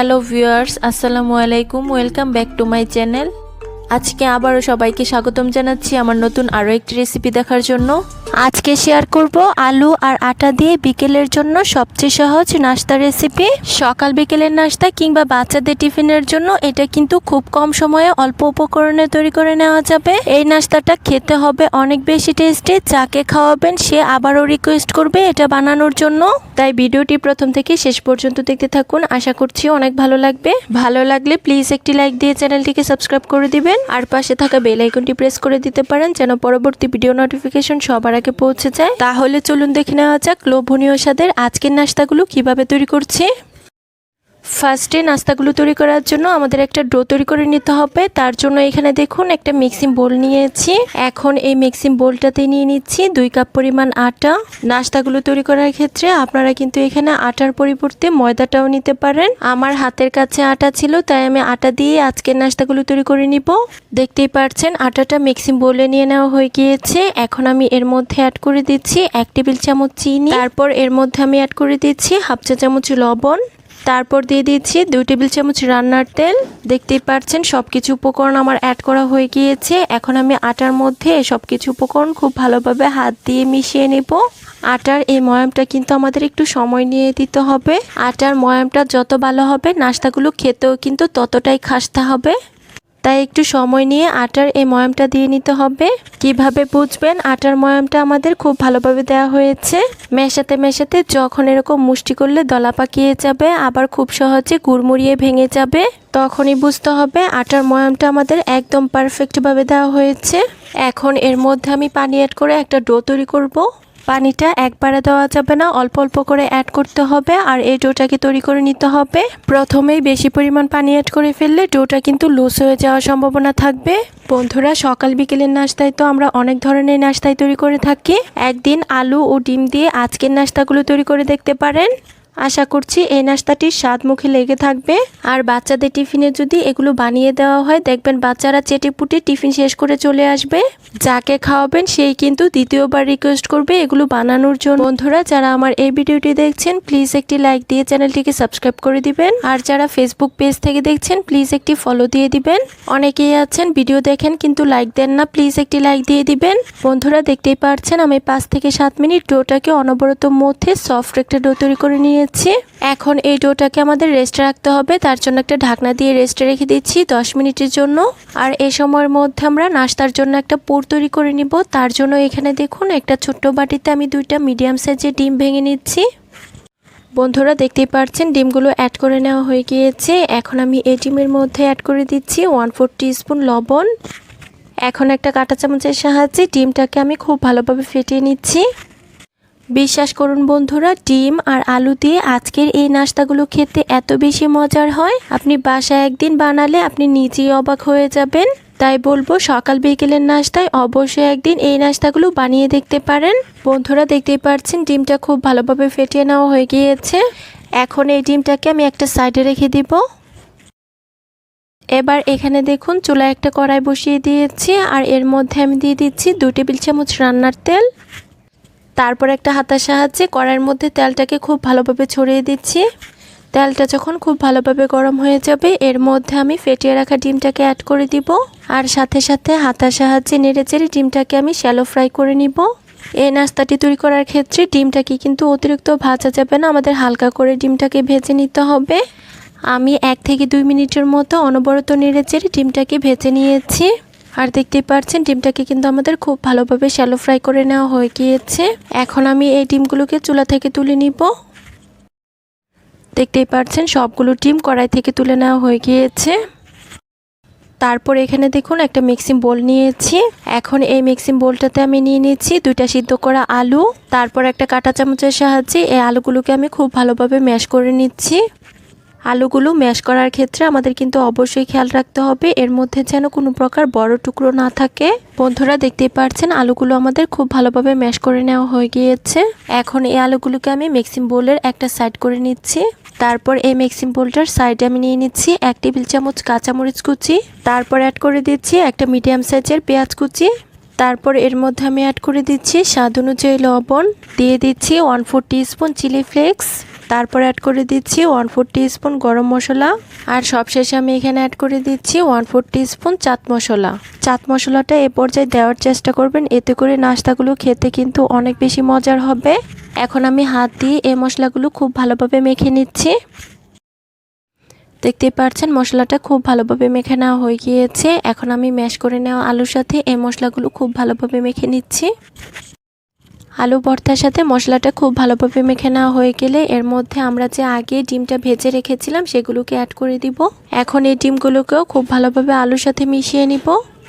Hello viewers আসসালামু আলাইকুম welcome back to my channel আজকে আবারও সবাইকে স্বাগতম জানাচ্ছি আমার নতুন আরও একটি রেসিপি দেখার জন্য। আজকে শেয়ার করব আলু আর আটা দিয়ে বিকেলের জন্য সবচেয়ে সহজ নাস্তা রেসিপি সকাল বিকেলের নাস্তা কিংবা বাচ্চাদের টিফিনের জন্য এটা কিন্তু খুব কম সময়ে অল্প উপকরণে তৈরি করে নেওয়া যাবে। এই নাস্তাটা খেতে হবে অনেক বেশি টেস্টি যাকে খাওয়াবেন সে আবারও রিকোয়েস্ট করবে এটা বানানোর জন্য। তাই ভিডিওটি প্রথম থেকে শেষ পর্যন্ত দেখতে থাকুন। আশা করছি অনেক ভালো লাগবে। ভালো লাগলে প্লিজ একটি লাইক দিয়ে চ্যানেলটিকে সাবস্ক্রাইব করে দিবেন। আর পাশে থাকা বেল আইকনটি প্রেস করে দিতে পারেন যেন পরবর্তী ভিডিও নোটিফিকেশন সবার আগে পৌঁছে যায়। তাহলে চলুন দেখে নেওয়া যাক লোভনীয় স্বাদের আজকের নাস্তাগুলো কীভাবে তৈরি করছি। ফার্স্টে নাস্তাগুলো তৈরি করার জন্য আমাদের একটা ডো তৈরি করে নিতে হবে। তার জন্য এখানে দেখুন একটা মিক্সিং বোল নিয়েছি। এখন এই মিক্সিং বোলটাতে নিয়ে নিচ্ছি দুই কাপ পরিমাণ আটা। নাস্তাগুলো তৈরি করার ক্ষেত্রে আপনারা কিন্তু এখানে আটার পরিবর্তে ময়দাটাও নিতে পারেন। আমার হাতের কাছে আটা ছিল, তাই আমি আটা দিয়ে আজকের নাস্তাগুলো তৈরি করে নিব। দেখতেই পাচ্ছেন আটাটা মিক্সিং বোলে নিয়ে নেওয়া হয়ে গিয়েছে। এখন আমি এর মধ্যে অ্যাড করে দিচ্ছি এক টেবিল চামচ চিনি। তারপর এর মধ্যে আমি অ্যাড করে দিচ্ছি হাফ চা চামচ লবণ। তারপর দিয়ে দিচ্ছি দুই টেবিল চামচ রান্নার তেল। দেখতেই পাচ্ছেন সব কিছু উপকরণ আমার অ্যাড করা হয়ে গিয়েছে। এখন আমি আটার মধ্যে সব কিছু উপকরণ খুব ভালোভাবে হাত দিয়ে মিশিয়ে নেব। আটার এই ময়ামটা কিন্তু আমাদের একটু সময় নিয়ে দিতে হবে। আটার ময়ামটা যত ভালো হবে, নাস্তাগুলো খেতেও কিন্তু ততটাই খাসতে হবে। তাই একটু সময় নিয়ে আটার এই ময়ামটা দিয়ে নিতে হবে। কীভাবে বুঝবেন? আটার ময়ামটা আমাদের খুব ভালোভাবে দেওয়া হয়েছে। মেশাতে মেশাতে যখন এরকম মুষ্টি করলে দলা পাকিয়ে যাবে, আবার খুব সহজে গুড়মুড়িয়ে ভেঙে যাবে, তখনই বুঝতে হবে আটার ময়ামটা আমাদের একদম পারফেক্টভাবে দেওয়া হয়েছে। এখন এর মধ্যে আমি পানি অ্যাড করে একটা ডো তৈরি করব। পানিটা একবারে দেওয়া যাবে না, অল্প অল্প করে অ্যাড করতে হবে আর এই ডোটাকে তৈরি করে নিতে হবে। প্রথমেই বেশি পরিমাণ পানি অ্যাড করে ফেললে ডোটা কিন্তু লুজ হয়ে যাওয়ার সম্ভাবনা থাকবে। বন্ধুরা, সকাল বিকেলের নাস্তায় তো আমরা অনেক ধরনের নাস্তায় তৈরি করে থাকি। একদিন আলু ও ডিম দিয়ে আজকের নাস্তাগুলো তৈরি করে দেখতে পারেন। আশা করছি এই নাস্তাটির স্বাদ মুখে লেগে থাকবে। আর বাচ্চাদের টিফিনে যদি এগুলো বানিয়ে দেওয়া হয়, দেখবেন বাচ্চারা চেটে পুটে টিফিন শেষ করে চলে আসবে। যাকে খাওয়াবেন, সেই কিন্তু দ্বিতীয়বার রিকোয়েস্ট করবে এগুলো বানানোর জন্য। বন্ধুরা, যারা আমার এই ভিডিওটি দেখছেন প্লিজ একটি লাইক দিয়ে চ্যানেলটিকে সাবস্ক্রাইব করে দিবেন। আর যারা ফেসবুক পেজ থেকে দেখছেন প্লিজ একটি ফলো দিয়ে দিবেন। অনেকেই আছেন ভিডিও দেখেন, কিন্তু লাইক দেন না প্লিজ একটি লাইক দিয়ে দিবেন। বন্ধুরা, দেখতেই পারছেন, আমি পাঁচ থেকে সাত মিনিট ডোটাকে অনবরত মধ্যে সফট একটা ডো তৈরি করে নিয়ে নিয়েছি। এখন এই ডোটাকে আমাদের রেস্টে রাখতে হবে। তার জন্য একটা ঢাকনা দিয়ে রেস্টে রেখে দিচ্ছি দশ মিনিটের জন্য। আর এই সময়ের মধ্যে আমরা নাস্তার জন্য একটা পুর তৈরি করে নিব। তার জন্য এখানে দেখুন একটা ছোট্ট বাটিতে আমি দুইটা মিডিয়াম সাইজের ডিম ভেঙে নিচ্ছি। বন্ধুরা, দেখতেই পাচ্ছেন ডিমগুলো অ্যাড করে নেওয়া হয়ে গিয়েছে। এখন আমি এই ডিমের মধ্যে অ্যাড করে দিচ্ছি ওয়ান ফোর স্পুন লবণ। এখন একটা কাঁটা চামচের সাহায্যে ডিমটাকে আমি খুব ভালোভাবে ফেটিয়ে নিচ্ছি। বিশ্বাস করুন বন্ধুরা, ডিম আর আলু দিয়ে আজকের এই নাস্তাগুলো খেতে এত বেশি মজার হয়। আপনি বাসায় একদিন বানালে আপনি নিজেই অবাক হয়ে যাবেন। তাই বলব, সকাল বিকেলের নাস্তায় অবশ্যই একদিন এই নাস্তাগুলো বানিয়ে দেখতে পারেন। বন্ধুরা, দেখতেই পাচ্ছেন ডিমটা খুব ভালোভাবে ফেটিয়ে নেওয়া হয়ে গিয়েছে। এখন এই ডিমটাকে আমি একটা সাইডে রেখে দিব। এবার এখানে দেখুন, চুলায় একটা কড়াই বসিয়ে দিয়েছি। আর এর মধ্যে আমি দিয়ে দিচ্ছি দু টেবিল চামচ রান্নার তেল। তারপর একটা হাতার সাহায্যে কড়াইয়ের মধ্যে তেলটাকে খুব ভালোভাবে ছড়িয়ে দিচ্ছি। তেলটা যখন খুব ভালোভাবে গরম হয়ে যাবে, এর মধ্যে আমি ফেটিয়ে রাখা ডিমটাকে অ্যাড করে দিব। আর সাথে সাথে হাতার সাহায্যে নেড়ে চেড়ে ডিমটাকে আমি শ্যালো ফ্রাই করে নিব। এই নাস্তাটি তৈরি করার ক্ষেত্রে ডিমটাকে কিন্তু অতিরিক্ত ভাজা যাবে না, আমাদের হালকা করে ডিমটাকে ভেজে নিতে হবে। আমি এক থেকে দুই মিনিটের মতো অনবরত নেড়ে চেড়ে ডিমটাকে ভেজে নিয়েছি। আর দেখতেই পাচ্ছেন ডিমটাকে কিন্তু আমাদের খুব ভালোভাবে শ্যালো ফ্রাই করে নেওয়া হয়ে গিয়েছে। এখন আমি এই ডিমগুলোকে চুলা থেকে তুলে নিব। দেখতেই পাচ্ছেন সবগুলো ডিম কড়াই থেকে তুলে নেওয়া হয়ে গিয়েছে। তারপর এখানে দেখুন, একটা মিক্সিং বোল নিয়েছি। এখন এই মিক্সিং বোলটাতে আমি নিয়ে নিচ্ছি দুইটা সিদ্ধ করা আলু। তারপর একটা কাঁটা চামচের সাহায্যে এই আলুগুলোকে আমি খুব ভালোভাবে ম্যাশ করে নিচ্ছি। আলুগুলো ম্যাশ করার ক্ষেত্রে আমাদের কিন্তু অবশ্যই খেয়াল রাখতে হবে। এর মধ্যে যেন কোনো প্রকার বড় টুকরো না থাকে। বন্ধুরা দেখতেই পাচ্ছেন আলুগুলো আমাদের খুব ভালোভাবে ম্যাশ করে নেওয়া হয়ে গিয়েছে। এখন এই আলুগুলোকে আমি মিক্সিং বোলের একটা সাইড করে নিচ্ছি। তারপর এই মিক্সিং বোলটার সাইডে আমি নিয়ে নিচ্ছি এক টেবিল চামচ কাঁচামরিচ কুচি। তারপর অ্যাড করে দিচ্ছি একটা মিডিয়াম সাইজের পেঁয়াজ কুচি। তারপর এর মধ্যে আমি অ্যাড করে দিচ্ছি স্বাদ অনুযায়ী লবণ। দিয়ে দিচ্ছি one four spoon chilli flakes তারপর অ্যাড করে দিচ্ছি ওয়ান ফোর স্পুন গরম মশলা। আর সবশেষে আমি এখানে অ্যাড করে দিচ্ছি one four spoon chaat masala. Chaat মশলাটা এ পর্যায়ে দেওয়ার চেষ্টা করবেন, এতে করে নাস্তাগুলো খেতে কিন্তু অনেক বেশি মজার হবে। এখন আমি হাত দিয়ে এই মশলাগুলো খুব ভালোভাবে মেখে নিচ্ছি। দেখতেই পাচ্ছেন মশলাটা খুব ভালোভাবে মেখে নেওয়া হয়ে গিয়েছে। এখন আমি ম্যাশ করে নেওয়া আলুর সাথে এই মশলাগুলো খুব ভালোভাবে মেখে নিচ্ছি। আলু ভর্তার সাথে মশলাটা খুব ভালোভাবে মেখে নেওয়া হয়ে গেলে এর মধ্যে আমরা যে আগে ডিমটা ভেজে রেখেছিলাম সেগুলোকে অ্যাড করে দিব। এখন এই ডিমগুলোকেও খুব ভালোভাবে আলুর সাথে মিশিয়ে নিব।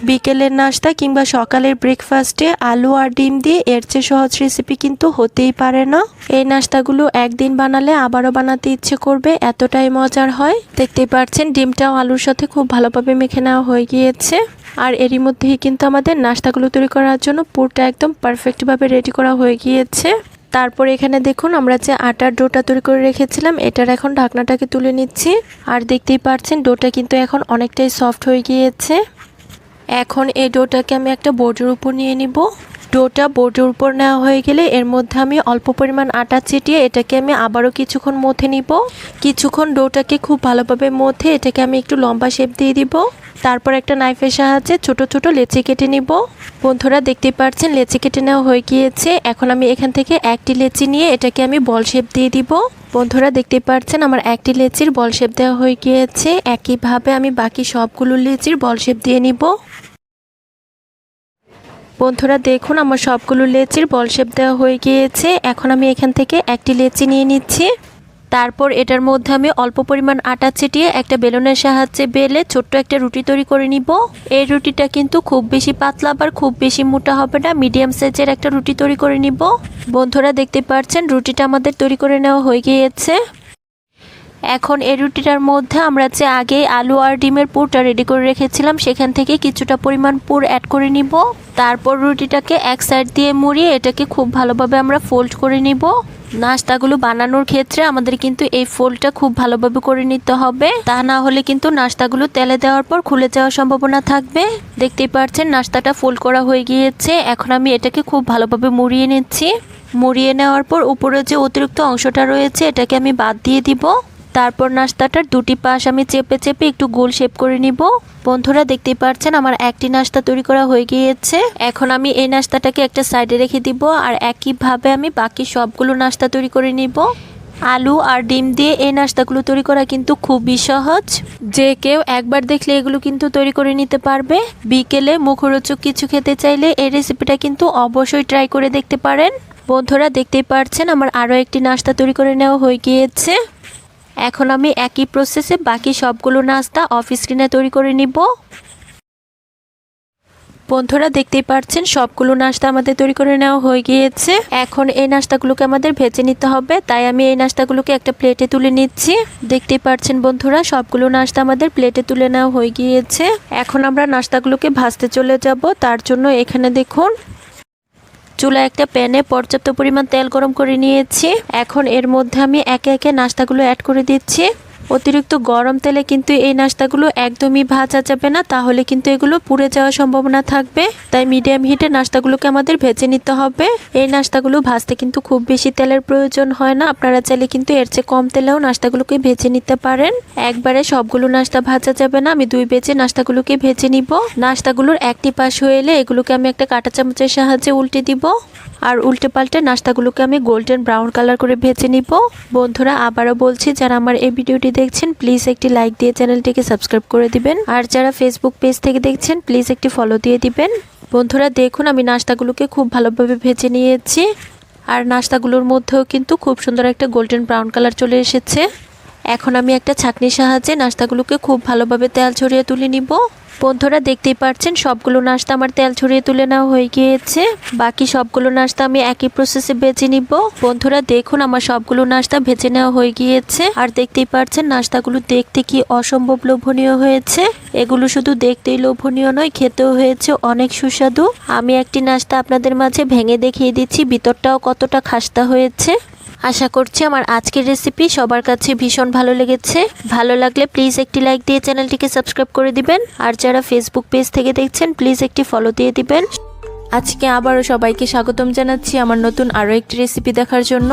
বিকেলের নাস্তা কিংবা সকালের ব্রেকফাস্টে আলু আর ডিম দিয়ে এর চেয়ে সহজ রেসিপি কিন্তু হতেই পারে না। এই নাস্তাগুলো একদিন বানালে আবারও বানাতে ইচ্ছে করবে, এতটাই মজার হয়। দেখতেই পাচ্ছেন, ডিমটাও আলুর সাথে খুব ভালোভাবে মেখে নেওয়া হয়ে গিয়েছে। আর এরই মধ্যেই কিন্তু আমাদের নাস্তাগুলো তৈরি করার জন্য পুরটা একদম পারফেক্টভাবে রেডি করা হয়ে গিয়েছে। তারপর এখানে দেখুন, আমরা যে আটার ডোটা তৈরি করে রেখেছিলাম, এটার এখন ঢাকনাটাকে তুলে নিচ্ছি। আর দেখতেই পাচ্ছেন, ডোটা কিন্তু এখন অনেকটাই সফট হয়ে গিয়েছে। এখন এই ডোটাকে আমি একটা বোর্ডের উপর নিয়ে নিব। ডোটা বোর্ডের উপর নেওয়া হয়ে গেলে এর মধ্যে আমি অল্প পরিমাণ আটা ছিটিয়ে এটাকে আমি আবারও কিছুক্ষণ মথে নিব। কিছুক্ষণ ডোটাকে খুব ভালোভাবে মথে এটাকে আমি একটু লম্বা শেপ দিয়ে দিব। তারপর একটা নাইফের সাহায্যে ছোট ছোট লেচি কেটে নিব। বন্ধুরা দেখতে পাচ্ছেন লেচি কেটে নেওয়া হয়ে গিয়েছে। এখন আমি এখান থেকে একটি লেচি নিয়ে এটাকে আমি বল শেপ দিয়ে দিব। বন্ধুরা দেখতে পাচ্ছেন আমার একটি লেচির বল শেপ দেওয়া হয়ে গিয়েছে। একইভাবে আমি বাকি সবগুলো লেচির বল শেপ দিয়ে নিব। বন্ধুরা দেখুন, আমার সবগুলো লেচির বল শেপ দেওয়া হয়ে গিয়েছে। এখন আমি এখান থেকে একটি লেচি নিয়ে নিচ্ছি। তারপর এটার মধ্যে আমি অল্প পরিমাণ আটা ছিটিয়ে একটা বেলুনের সাহায্যে বেলে ছোট্ট একটা রুটি তৈরি করে নিব। এই রুটিটা কিন্তু খুব বেশি পাতলা আবার খুব বেশি মোটা হবে না, মিডিয়াম সাইজের একটা রুটি তৈরি করে নিব। বন্ধুরা দেখতে পাচ্ছেন, রুটিটা আমাদের তৈরি করে নেওয়া হয়ে গিয়েছে। এখন এই রুটিটার মধ্যে আমরা যে আগে আলু আর ডিমের পুরটা রেডি করে রেখেছিলাম, সেখান থেকে কিছুটা পরিমাণ পুর অ্যাড করে নিব। তারপর রুটিটাকে এক সাইড দিয়ে মুড়িয়ে এটাকে খুব ভালোভাবে আমরা ফোল্ড করে নিব। নাস্তাগুলো বানানোর ক্ষেত্রে আমাদের কিন্তু এই ফোল্ডটা খুব ভালোভাবে করে নিতে হবে। তা না হলে কিন্তু নাস্তাগুলো তেলে দেওয়ার পর খুলে যাওয়ার সম্ভাবনা থাকবে। দেখতেই পাচ্ছেন নাস্তাটা ফোল্ড করা হয়ে গিয়েছে। এখন আমি এটাকে খুব ভালোভাবে মুড়িয়ে নিচ্ছি। মুড়িয়ে নেওয়ার পর উপরে যে অতিরিক্ত অংশটা রয়েছে, এটাকে আমি বাদ দিয়ে দিব। তারপর নাস্তাটার দুটি পাশ আমি চেপে চেপে একটু গোল শেপ করে নিব। বন্ধুরা দেখতেই পাচ্ছেন আমার একটি নাস্তা তৈরি করা হয়ে গিয়েছে। এখন আমি এই নাস্তাটাকে একটা সাইডে রেখে দিব আর একইভাবে আমি বাকি সবগুলো নাস্তা তৈরি করে নিব। আলু আর ডিম দিয়ে এই নাস্তাগুলো তৈরি করা কিন্তু খুবই সহজ। যে কেউ একবার দেখলে এগুলো কিন্তু তৈরি করে নিতে পারবে। বিকেলে মুখরোচক কিছু খেতে চাইলে এই রেসিপিটা কিন্তু অবশ্যই ট্রাই করে দেখতে পারেন। বন্ধুরা দেখতেই পাচ্ছেন আমার আরও একটি নাস্তা তৈরি করে নেওয়া হয়ে গিয়েছে। এখন আমি একই প্রসেসে বাকি সবগুলো নাস্তা অফ স্ক্রিনে তৈরি করে নিব। বন্ধুরা, দেখতেই পাচ্ছেন সবগুলো নাস্তা আমাদের তৈরি করে নেওয়া হয়ে গিয়েছে। এখন এই নাস্তাগুলোকে আমাদের ভেজে নিতে হবে, তাই আমি এই নাস্তাগুলোকে একটা প্লেটে তুলে নিচ্ছি। দেখতেই পাচ্ছেন বন্ধুরা, সবগুলো নাস্তা আমাদের প্লেটে তুলে নেওয়া হয়ে গিয়েছে। এখন আমরা নাস্তাগুলোকে ভাজতে চলে যাব, তার জন্য এখানে দেখুন চুলা একটা প্যানে পর্যাপ্ত পরিমাণ তেল গরম করে নিয়েছি। এখন এর মধ্যে আমি একে একে নাস্তাগুলো অ্যাড করে দিচ্ছি। অতিরিক্ত গরম তেলে কিন্তু এই নাস্তাগুলো একদমই ভাজা যাবে না, তাহলে কিন্তু এগুলো পুড়ে যাওয়ার সম্ভাবনা থাকবে। তাই মিডিয়াম হিটে নাস্তাগুলোকে আমাদের ভেজে নিতে হবে। এই নাস্তাগুলো ভাজতে কিন্তু খুব বেশি তেলের প্রয়োজন হয় না, আপনারা চাইলে কিন্তু এর চেয়ে কম তেলেও নাস্তাগুলোকে ভেজে নিতে পারেন। একবারে সবগুলো নাস্তা ভাজা যাবে না, আমি দুই বেজে নাস্তাগুলোকে ভেজে নিব। নাস্তাগুলোর একটি পাশ হয়ে এলে এগুলোকে আমি একটা কাঁটা চামচের সাহায্যে উল্টে দিব। আর উল্টে পাল্টে নাস্তাগুলোকে আমি গোল্ডেন ব্রাউন কালার করে ভেজে নিব। বন্ধুরা, আবারও বলছি, যারা আমার এই ভিডিওটি দেখছেন প্লিজ একটি লাইক দিয়ে চ্যানেলটিকে সাবস্ক্রাইব করে দিবেন। আর যারা ফেসবুক পেজ থেকে দেখছেন প্লিজ একটি ফলো দিয়ে দিবেন। বন্ধুরা, দেখুন, আমি নাস্তাগুলোকে খুব ভালোভাবে ভেজে নিয়েছি। আর নাস্তাগুলোর মধ্যেও কিন্তু খুব সুন্দর একটা গোল্ডেন ব্রাউন কালার চলে এসেছে। এখন আমি একটা ছাঁকনির সাহায্যে নাস্তাগুলোকে খুব ভালোভাবে তেল ছড়িয়ে তুলে নিব। বন্ধুরা দেখতেই পাচ্ছেন, সবগুলো নাস্তা আমার তেল ছড়িয়ে তুলে নেওয়া হয়ে গিয়েছে। বাকি সবগুলো নাস্তা আমি একই প্রসেসে বেছে নিব। বন্ধুরা দেখুন, আমার সবগুলো নাস্তা ভেজে নেওয়া হয়ে গিয়েছে। আর দেখতেই পাচ্ছেন, নাস্তাগুলো দেখতে কি অসম্ভব লোভনীয় হয়েছে। এগুলো শুধু দেখতেই লোভনীয় নয়, খেতেও হয়েছে অনেক সুস্বাদু। আমি একটি নাস্তা আপনাদের মাঝে ভেঙে দেখিয়ে দিচ্ছি, ভিতরটাও কতটা খাস্তা হয়েছে। আশা করছি আমার আজকের রেসিপি সবার কাছে ভীষণ ভালো লেগেছে। ভালো লাগলে প্লিজ একটি লাইক দিয়ে চ্যানেলটিকে সাবস্ক্রাইব করে দিবেন। আর যারা ফেসবুক পেজ থেকে দেখছেন প্লিজ একটি ফলো দিয়ে দিবেন। আজকে আবারও সবাইকে স্বাগতম জানাচ্ছি আমার নতুন আরও একটি রেসিপি দেখার জন্য।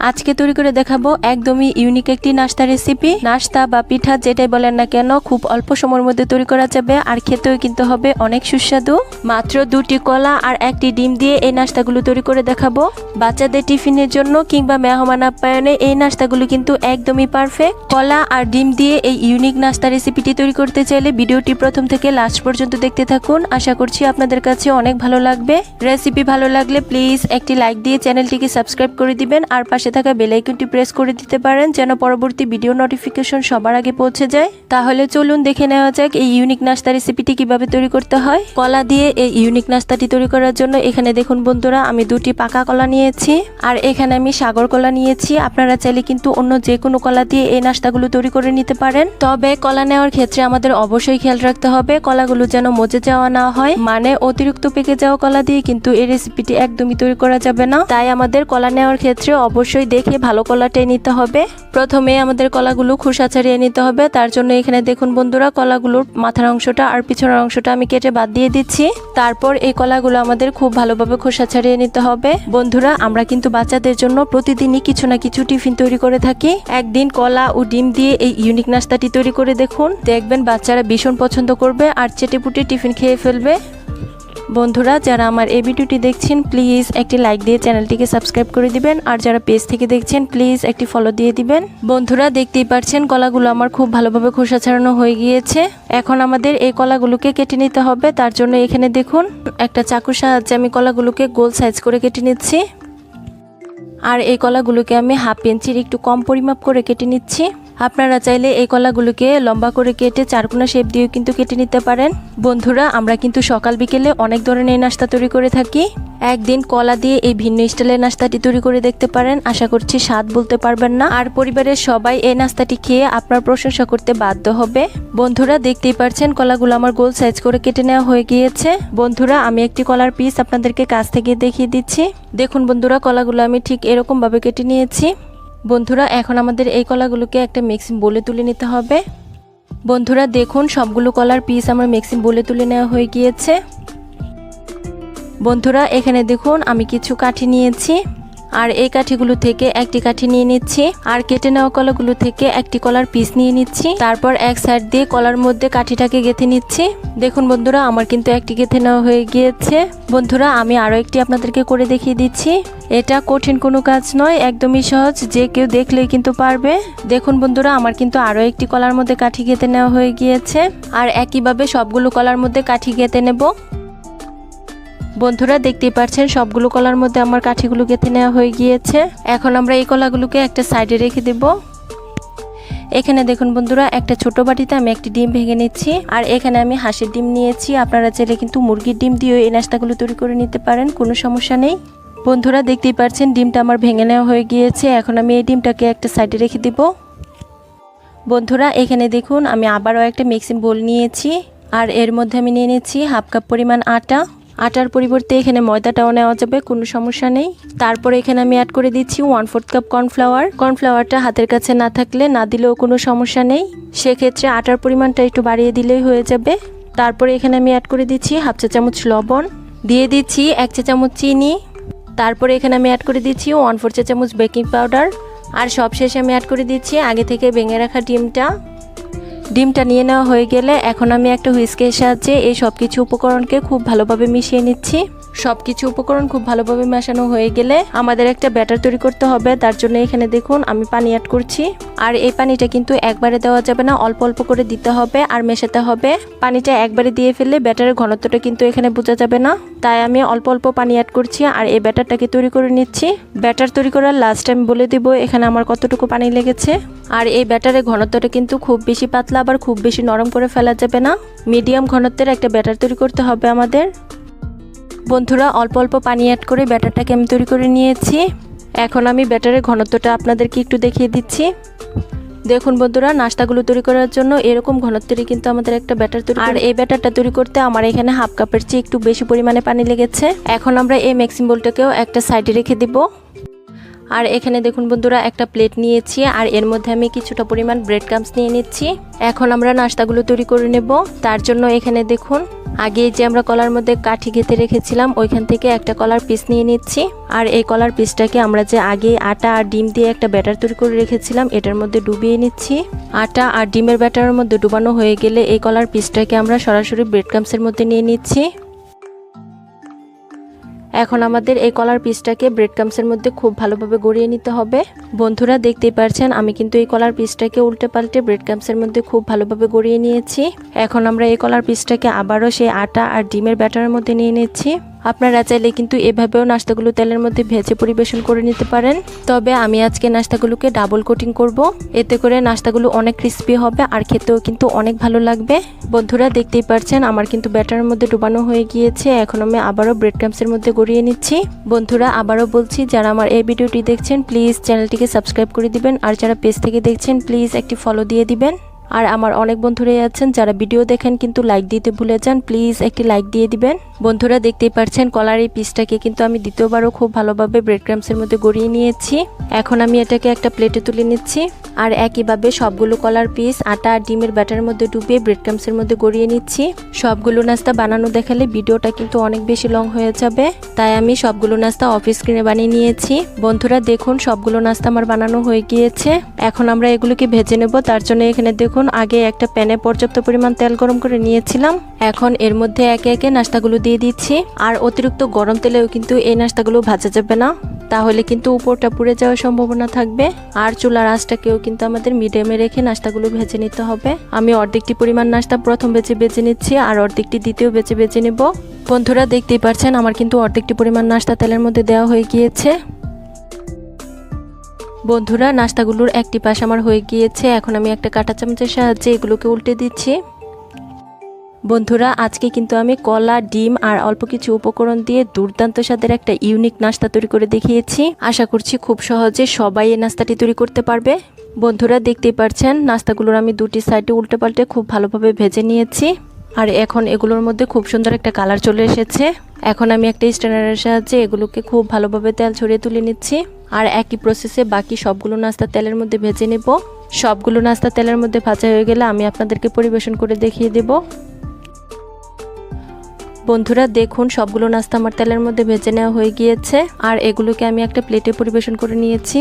আজকে তৈরি করে দেখাবো একদমই ইউনিক একটি নাস্তা রেসিপি নাস্তা বা পিঠা যেটাই বলেন না কেন, খুব অল্প সময়ের মধ্যে তৈরি করা যাবে আর খেতেও কিন্তু হবে অনেক সুস্বাদু। মাত্র দুটি কলা আর একটি ডিম দিয়ে এই নাস্তাগুলো তৈরি করে দেখাবো। বাচ্চাদের টিফিনের জন্য কিংবা মেহমান আপ্যায়নে এই নাস্তাগুলো কিন্তু একদমই পারফেক্ট কলা আর ডিম দিয়ে এই ইউনিক নাস্তা রেসিপিটি তৈরি করতে চাইলে ভিডিওটি প্রথম থেকে লাস্ট পর্যন্ত দেখতে থাকুন। আশা করছি আপনাদের কাছে অনেক ভালো লাগবে। রেসিপি ভালো লাগলে প্লিজ একটি লাইক দিয়ে চ্যানেলটিকে সাবস্ক্রাইব করে দিবেন আর পাশে থাকা বেল আইকনটি প্রেস করে দিতে পারেন যেন পরবর্তী ভিডিও নোটিফিকেশন সবার আগে পৌঁছে যায়। তাহলে চলুন দেখে নেওয়া যাক এই ইউনিক নাস্তা রেসিপিটি কীভাবে তৈরি করতে হয়। কলা দিয়ে এই ইউনিক নাস্তাটি তৈরি করার জন্য এখানে দেখুন বন্ধুরা, আমি দুটি পাকা কলা নিয়েছি আর এখানে আমি সাগর কলা নিয়েছি। আপনারা চাইলে কিন্তু অন্য যে কোনো কলা দিয়ে এই নাস্তাগুলো তৈরি করে নিতে পারেন। তবে কলা নেওয়ার ক্ষেত্রে আমাদের অবশ্যই খেয়াল রাখতে হবে, কলাগুলো যেন মজে যাওয়া না হয়। মানে অতিরিক্ত পেকে যাওয়া কলা দিয়ে কিন্তু এই রেসিপিটি একদমই তৈরি করা যাবে না। তাই আমাদের কলা নেওয়ার ক্ষেত্রে অবশ্যই দেখে ভালো কলাটাই নিতে হবে। প্রথমে আমাদের কলাগুলো খোসা ছাড়িয়ে নিতে হবে। তার জন্য এখানে দেখুন বন্ধুরা, কলাগুলোর মাথার অংশটা আর পিছনের অংশটা আমি কেটে বাদ দিয়ে দিচ্ছি। তারপর এই কলাগুলো আমাদের খুব ভালোভাবে খোসা ছাড়িয়ে নিতে হবে। বন্ধুরা, আমরা কিন্তু বাচ্চাদের জন্য প্রতিদিনই কিছু না কিছু টিফিন তৈরি করে থাকি। একদিন কলা ও ডিম দিয়ে এই ইউনিক নাস্তাটি তৈরি করে দেখুন। দেখবেন বাচ্চারা ভীষণ পছন্দ করবে আর চেটেপুটে টিফিন খেয়ে ফেলবে। বন্ধুরা, যারা আমার এই ভিডিওটি দেখছেন প্লিজ একটি লাইক দিয়ে চ্যানেলটিকে সাবস্ক্রাইব করে দিবেন। আর যারা পেজ থেকে দেখছেন প্লিজ একটি ফলো দিয়ে দিবেন। বন্ধুরা, দেখতেই পাচ্ছেন, কলাগুলো আমার খুব ভালোভাবে খোসা ছাড়ানো হয়ে গিয়েছে। এখন আমাদের এই কলাগুলোকে কেটে নিতে হবে। তার জন্য এখানে দেখুন, একটা চাকুর সাহায্যে আমি কলাগুলোকে গোল সাইজ করে কেটে নিচ্ছি। আর এই কলাগুলোকে আমি হাফ ইঞ্চির একটু কম পরিমাপ করে কেটে নিচ্ছি। আপনারা চাইলে এই কলাগুলোকে লম্বা করে কেটে চারকোনা শেপ দিয়েও কিন্তু কেটে নিতে পারেন। বন্ধুরা, আমরা কিন্তু সকাল বিকেলে অনেক ধরনের নাস্তা তৈরি করে থাকি। একদিন কলা দিয়ে এই ভিন্ন স্টাইলের নাস্তাটি তৈরি করে দেখতে পারেন। আশা করছি স্বাদ বলতে পারবেন না। আর পরিবারের সবাই এই নাস্তাটি খেয়ে আপনার প্রশংসা করতে বাধ্য হবে। বন্ধুরা, দেখতেই পারছেন কলাগুলো আমার গোল সাইজ করে কেটে নেওয়া হয়ে গিয়েছে। বন্ধুরা, আমি একটি কলার পিস আপনাদেরকে কাছ থেকে দেখিয়ে দিচ্ছি। দেখুন বন্ধুরা, কলাগুলো আমি ঠিক এরকম ভাবে কেটে নিয়েছি। বন্ধুরা, এখন আমাদের এই কলাগুলোকে একটা মিক্সিং বলে তুলে নিতে হবে। বন্ধুরা, দেখুন, সবগুলো কলার পিস আমার মিক্সিং বলে তুলে নেওয়া হয়ে গিয়েছে। বন্ধুরা, এখানে দেখুন, আমি কিছু কাঠি নিয়েছি। আর এই কাঠিগুলো থেকে একটি কাঠি নিয়ে নিচ্ছি। আর কেটে নেওয়া কলাগুলো থেকে একটি কলার পিস নিয়ে নিচ্ছি। তারপর এক সাইড দিয়ে কলার মধ্যে কাঠিটাকে গেঁথে নিচ্ছি। দেখুন বন্ধুরা, আমার কিন্তু একটি গেঁথে নেওয়া হয়ে গিয়েছে। বন্ধুরা, আমি আরও একটি আপনাদেরকে করে দেখিয়ে দিচ্ছি। এটা কঠিন কোনো কাজ নয়, একদমই সহজ। যে কেউ দেখলেই কিন্তু পারবে। দেখুন বন্ধুরা, আমার কিন্তু আরও একটি কলার মধ্যে কাঠি গেঁথে নেওয়া হয়ে গিয়েছে। আর একইভাবে সবগুলো কলার মধ্যে কাঠি গেঁথে নেব। বন্ধুরা দেখতেই পাচ্ছেন সবগুলো কলার মধ্যে আমার কাঠিগুলো গেঁথে নেওয়া হয়ে গিয়েছে। এখন আমরা এই কলাগুলোকে একটা সাইডে রেখে দেব। এখানে দেখুন বন্ধুরা, একটা ছোট বাটিতে আমি একটি ডিম ভেঙে নিচ্ছি। আর এখানে আমি হাঁসের ডিম নিয়েছি। আপনারা চাইলে কিন্তু মুরগির ডিম দিয়েও এই নাস্তাগুলো তৈরি করে নিতে পারেন, কোনো সমস্যা নেই। বন্ধুরা দেখতেই পাচ্ছেন ডিমটা আমার ভেঙে নেওয়া হয়ে গিয়েছে। এখন আমি এই ডিমটাকে একটা সাইডে রেখে দিব। বন্ধুরা, এখানে দেখুন, আমি আবারও একটা মিক্সিং বোল নিয়েছি। আর এর মধ্যে আমি নিয়ে নিচ্ছি হাফ কাপ পরিমাণ আটা। আটার পরিবর্তে এখানে ময়দাটাও নেওয়া যাবে, কোনো সমস্যা নেই। তারপরে এখানে আমি অ্যাড করে দিচ্ছি ওয়ান ফোর্থ কাপ কর্নফ্লাওয়ার কর্নফ্লাওয়ারটা হাতের কাছে না থাকলে না দিলেও কোনো সমস্যা নেই। সেক্ষেত্রে আটার পরিমাণটা একটু বাড়িয়ে দিলেই হয়ে যাবে। তারপরে এখানে আমি অ্যাড করে দিচ্ছি হাফ চা চামচ লবণ। দিয়ে দিচ্ছি এক চা চামচ চিনি। তারপরে এখানে আমি অ্যাড করে দিচ্ছি ওয়ান ফোর চা চামচ বেকিং পাউডার আর সবশেষে আমি অ্যাড করে দিচ্ছি আগে থেকে ভেঙে রাখা ডিমটা। ডিমটা নিয়ে নেওয়া হয়ে গেলে এখন আমি একটা হুইস্কের সাহায্যে এই সব কিছু উপকরণকে খুব ভালোভাবে মিশিয়ে নিচ্ছি। সব কিছু উপকরণ খুব ভালোভাবে মেশানো হয়ে গেলে আমাদের একটা ব্যাটার তৈরি করতে হবে। তার জন্য এখানে দেখুন, আমি পানি অ্যাড করছি। আর এই পানিটা কিন্তু একবারে দেওয়া যাবে না, অল্প অল্প করে দিতে হবে আর মেশাতে হবে। পানিটা একবারে দিয়ে ফেললে ব্যাটারের ঘনত্বটা কিন্তু এখানে বোঝা যাবে না। তাই আমি অল্প অল্প পানি অ্যাড করছি আর এই ব্যাটারটাকে তৈরি করে নিচ্ছি। ব্যাটার তৈরি করার লাস্ট টাইম বলে দিব, এখানে আমার কতটুকু পানি লেগেছে। আর এই ব্যাটারের ঘনত্বটা কিন্তু খুব বেশি পাতলা, আবার খুব বেশি নরম করে ফেলা যাবে না। মিডিয়াম ঘনত্বের একটা ব্যাটার তৈরি করতে হবে আমাদের। বন্ধুরা অল্প অল্প পানি অ্যাড করে ব্যাটারটাকে আমি তৈরি করে নিয়েছি। এখন আমি ব্যাটারের ঘনত্বটা আপনাদেরকে একটু দেখিয়ে দিচ্ছি। দেখুন বন্ধুরা নাস্তাগুলো তৈরি করার জন্য এরকম ঘনত্বেরই কিন্তু আমাদের একটা ব্যাটার তৈরি আর এই ব্যাটারটা তৈরি করতে আমার এখানে হাফ কাপের চেয়ে একটু বেশি পরিমাণে পানি লেগেছে। এখন আমরা এই ম্যাক্সিম বোলটাকেও একটা সাইডে রেখে দিব। আর এখানে দেখুন বন্ধুরা, একটা প্লেট নিয়েছি আর এর মধ্যে আমি কিছুটা পরিমাণ ব্রেড ক্রামস নিয়ে নিচ্ছি। এখন আমরা নাস্তাগুলো তৈরি করে নেব। তার জন্য এখানে দেখুন, আগে যে আমরা কলার মধ্যে কাঠি গেঁথে রেখেছিলাম, ওইখান থেকে একটা কলার পিস নিয়ে নিচ্ছি। আর এই কলার পিসটাকে আমরা যে আগে আটা আর ডিম দিয়ে একটা ব্যাটার তৈরি করে রেখেছিলাম, এটার মধ্যে ডুবিয়ে নিচ্ছি। আটা আর ডিমের ব্যাটারের মধ্যে ডুবানো হয়ে গেলে এই কলার পিসটাকে আমরা সরাসরি ব্রেড ক্রামসের মধ্যে নিয়ে নিচ্ছি। এখন আমাদের এই কলার পিসটাকে ব্রেড ক্রামসের মধ্যে খুব ভালোভাবে গড়িয়ে নিতে হবে। বন্ধুরা, দেখতেই পারছেন, আমি কিন্তু এই কলার পিসটাকে উল্টে পাল্টে ব্রেড ক্রামসের মধ্যে খুব ভালোভাবে গড়িয়ে নিয়েছি। এখন আমরা এই কলার পিসটাকে আবারও সেই আটা আর ডিমের ব্যাটারের মধ্যে নিয়ে নিচ্ছি। আপনারা চাইলে কিন্তু এভাবেও নাস্তাগুলো তেলের মধ্যে ভেজে পরিবেশন করে নিতে পারেন। তবে আমি আজকে নাস্তাগুলোকে ডাবল কোটিং করব। এতে করে নাস্তাগুলো অনেক ক্রিস্পি হবে আর খেতেও কিন্তু অনেক ভালো লাগবে। বন্ধুরা, দেখতেই পারছেন আমার কিন্তু ব্যাটারের মধ্যে ডুবানো হয়ে গিয়েছে। এখন আমি আবারও ব্রেড ক্রামসের মধ্যে গড়িয়ে নিচ্ছি। বন্ধুরা, আবারও বলছি, যারা আমার এই ভিডিওটি দেখছেন প্লিজ চ্যানেলটিকে সাবস্ক্রাইব করে দিবেন। আর যারা পেজ থেকে দেখছেন প্লিজ একটি ফলো দিয়ে দিবেন। আর আমার অনেক বন্ধুরাই আছেন, যারা ভিডিও দেখেন কিন্তু লাইক দিতে ভুলে যান প্লিজ একটি লাইক দিয়ে দিবেন। বন্ধুরা দেখতেই পারছেন, কলার এই পিসটাকে কিন্তু আমি দ্বিতীয়বারও খুব ভালোভাবে ব্রেড ক্রামসের মধ্যে গড়িয়ে নিয়েছি। এখন আমি এটাকে একটা প্লেটে তুলে নিচ্ছি। আর একইভাবে সবগুলো কলার পিস আটা আর ডিমের ব্যাটার মধ্যে ডুবিয়ে ব্রেড ক্রামসের মধ্যে গড়িয়ে নিচ্ছি। সবগুলো নাস্তা বানানো দেখালে ভিডিওটা কিন্তু অনেক বেশি লং হয়ে যাবে। তাই আমি সবগুলো নাস্তা অফিস স্ক্রিনে বানিয়ে নিয়েছি। বন্ধুরা দেখুন, সবগুলো নাস্তা আমার বানানো হয়ে গিয়েছে। এখন আমরা এগুলোকে ভেজে নেব, তার জন্য এখানে দেখুন আগে একটা প্যানে পর্যাপ্ত পরিমাণ তেল গরম করে নিয়েছিলাম। এখন এর মধ্যে একে একে নাস্তাগুলো দিয়ে দিচ্ছি। আর অতিরিক্ত গরম তেলেও কিন্তু এই নাস্তাগুলো ভাজা যাবে না। তাহলে কিন্তু উপরটা পুড়ে যাওয়ার সম্ভাবনা থাকবে। আর চুলার আঁচটাকেও কিন্তু আমাদের মিডিয়ামে রেখে নাস্তাগুলো ভেজে নিতে হবে। আমি অর্ধেকটি পরিমাণ নাস্তা প্রথম বেছে বেছে নিচ্ছি আর অর্ধেকটি দ্বিতীয় বেছে বেছে নেব। বন্ধুরা দেখতেই পারছেন, আমার কিন্তু অর্ধেকটি পরিমাণ নাস্তা তেলের মধ্যে দেওয়া হয়ে গিয়েছে। বন্ধুরা, নাস্তাগুলোর একটি পাশ আমার হয়ে গিয়েছে। এখন আমি একটা কাঁটা চামচের সাহায্যে এগুলোকে উল্টে দিচ্ছি। বন্ধুরা, আজকে কিন্তু আমি কলা, ডিম আর অল্প কিছু উপকরণ দিয়ে দুর্দান্ত স্বাদের একটা ইউনিক নাস্তা তৈরি করে দেখিয়েছি। আশা করছি খুব সহজে সবাই এই নাস্তাটি তৈরি করতে পারবে। বন্ধুরা, দেখতেই পারছেন, নাস্তাগুলোর আমি দুটি সাইডে উল্টে পাল্টে খুব ভালোভাবে ভেজে নিয়েছি। আর এখন এগুলোর মধ্যে খুব সুন্দর একটা কালার চলে এসেছে। এখন আমি একটা স্ট্যান্ডারের সাহায্যে এগুলোকে খুব ভালোভাবে তেল ছড়িয়ে তুলে নিচ্ছি। আর একই প্রসেসে বাকি সবগুলো নাস্তা তেলের মধ্যে ভেজে নেব। সবগুলো নাস্তা তেলের মধ্যে ভাজা হয়ে গেলে আমি আপনাদেরকে পরিবেশন করে দেখিয়ে দেব। বন্ধুরা, দেখুন, সবগুলো নাস্তা আমার তেলের মধ্যে ভেজে নেওয়া হয়ে গিয়েছে, আর এগুলোকে আমি একটা প্লেটে পরিবেশন করে নিয়েছি।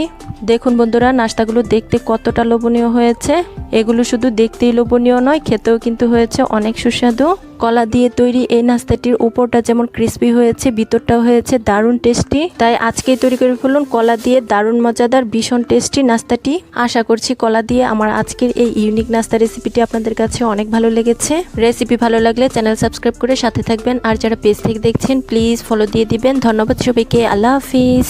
দেখুন বন্ধুরা, নাস্তাগুলো দেখতে কতটা লোভনীয় হয়েছে। এগুলো শুধু দেখতেই লোভনীয় নয়, খেতেও কিন্তু হয়েছে অনেক সুস্বাদু। কলা দিয়ে তৈরি এই নাস্তাটির উপরটা যেমন ক্রিস্পি হয়েছে, ভিতরটাও হয়েছে দারুণ টেস্টি তাই আজকেই তৈরি করে ফেলুন কলা দিয়ে দারুণ মজাদার, ভীষণ টেস্টি নাস্তাটি। আশা করছি কলা দিয়ে আমার আজকের এই ইউনিক নাস্তা রেসিপিটি আপনাদের কাছে অনেক ভালো লেগেছে। রেসিপি ভালো লাগলে চ্যানেল সাবস্ক্রাইব করে সাথে থাকবেন। আর যারা পেজ থেকে দেখছেন প্লিজ ফলো দিয়ে দিবেন। ধন্যবাদ সবাইকে। আল্লাহ হাফিজ।